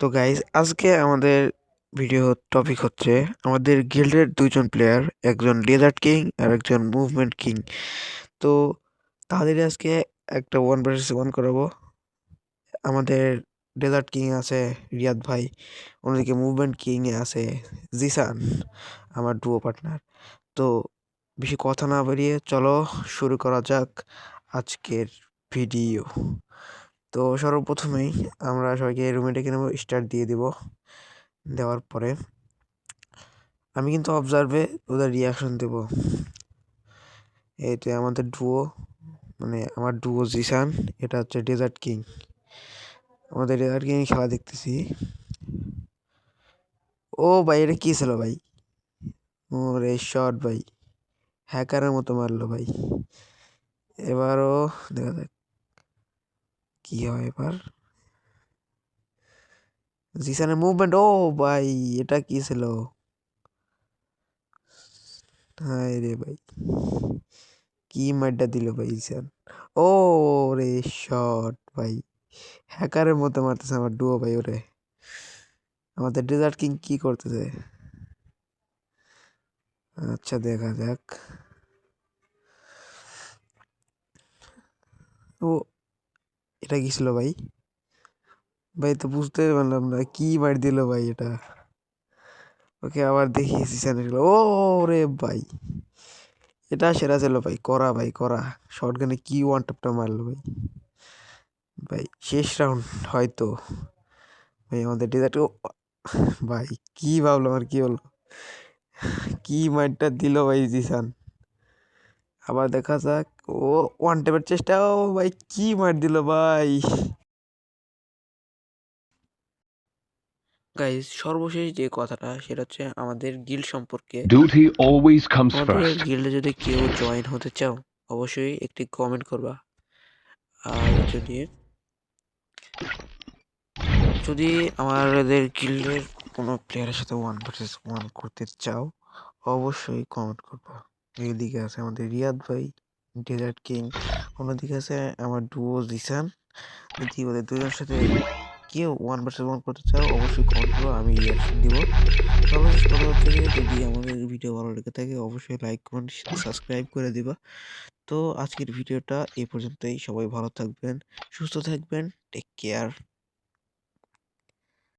তো গাইজ আজকে আমাদের ভিডিও টপিক হচ্ছে আমাদের গিল্ডের দুইজন প্লেয়ার একজন ডেজার্ট কিং আর একজন মুভমেন্ট কিং তো তাদের আজকে একটা ওয়ান ভার্সেস ওয়ান করাবো। আমাদের ডেজার্ট কিং আছে রিয়াদ ভাই, অন্যদিকে মুভমেন্ট কিংয়ে আছে জিসান, আমার ডুও পার্টনার তো বেশি কথা না বেরিয়ে চলো শুরু করা যাক আজকের ভিডিও তো সর্বপ্রথমেই আমরা সবাইকে রুমে ডেকে নেব স্টার্ট দিয়ে দিব দেওয়ার পরে। আমি কিন্তু অবজার্ভে ওদের রিয়াকশন দেব। এইটা আমাদের ডুও মানে আমার ডুও জিসান এটা হচ্ছে ডেজার্ট কিং আমাদের ডেজার্ট কিং খেলা দেখতেছি। ও ভাই, এটা কী ছিল ভাই? ও রে শট ভাই হ্যাকারের মতো মারলো ভাই। এবারও দেখা যাক। কি হয় এবার। জিসানের মুভমেন্ট ও ভাই, এটা কি ছিল? হায় রে ভাই, কি মারটা দিল ভাই জিসান ও রে শট ভাই হ্যাকারের মতো মারতেছে আমার ডুও ভাই ওরে। আমাদের ডেজার্ট কিং কি করতেছে? আচ্ছা দেখা যাক। ও এটা কি ছিল ভাই। ভাই তো বুঝতে পারলাম না, কী মার দিল ভাই এটা? ওকে আবার দেখিয়েছি চ্যানেল ও রে ভাই, এটা সেরা ছিল ভাই, করা ভাই, করা। শর্ট গানে কি ওয়ান টপটা মারলো ভাই। ভাই, শেষ রাউন্ড হয়তো। ভাই, আমাদের ডেজার্ট ভাই, কী ভাবলাম আর কী হলো কী মারটা দিল ভাই জিসান? আবার দেখা যাক। ও ওয়ান টেপের চেষ্টা। ও ভাই কি মার দিল ভাই? গাইজ সর্বশেষ যে কথাটা সেটা হচ্ছে আমাদের গিল্ড সম্পর্কে। আমাদের গিল্ডে যদি কেউ জয়েন হতে চাও অবশ্যই একটি কমেন্ট করবা। আর যদি যদি আমাদের গিল্ডের কোনো প্লেয়ারের সাথে ওয়ান ভার্সেস ওয়ান করতে চাও অবশ্যই কমেন্ট করবা। এইদিকে আছে আমাদের রিয়াদ ভাই, ডেজার্ট কিং। অন্যদিকে আছে আমার ডুও জিসান। যদি ওদের দুজনের সাথে কেউ ওয়ান ভার্সেস ওয়ান করতে চাও, অবশ্যই কমেন্ট করো, আমি রিয়াকশন দিব। সর্বশেষ কথা হচ্ছে যে, যদি আমাদের ভিডিও ভালো লেগে থাকে, অবশ্যই লাইক কমেন্ট সাবস্ক্রাইব করে দিবা। তো আজকের ভিডিওটা এ পর্যন্তই। সবাই ভালো থাকবেন, সুস্থ থাকবেন টেক কেয়ার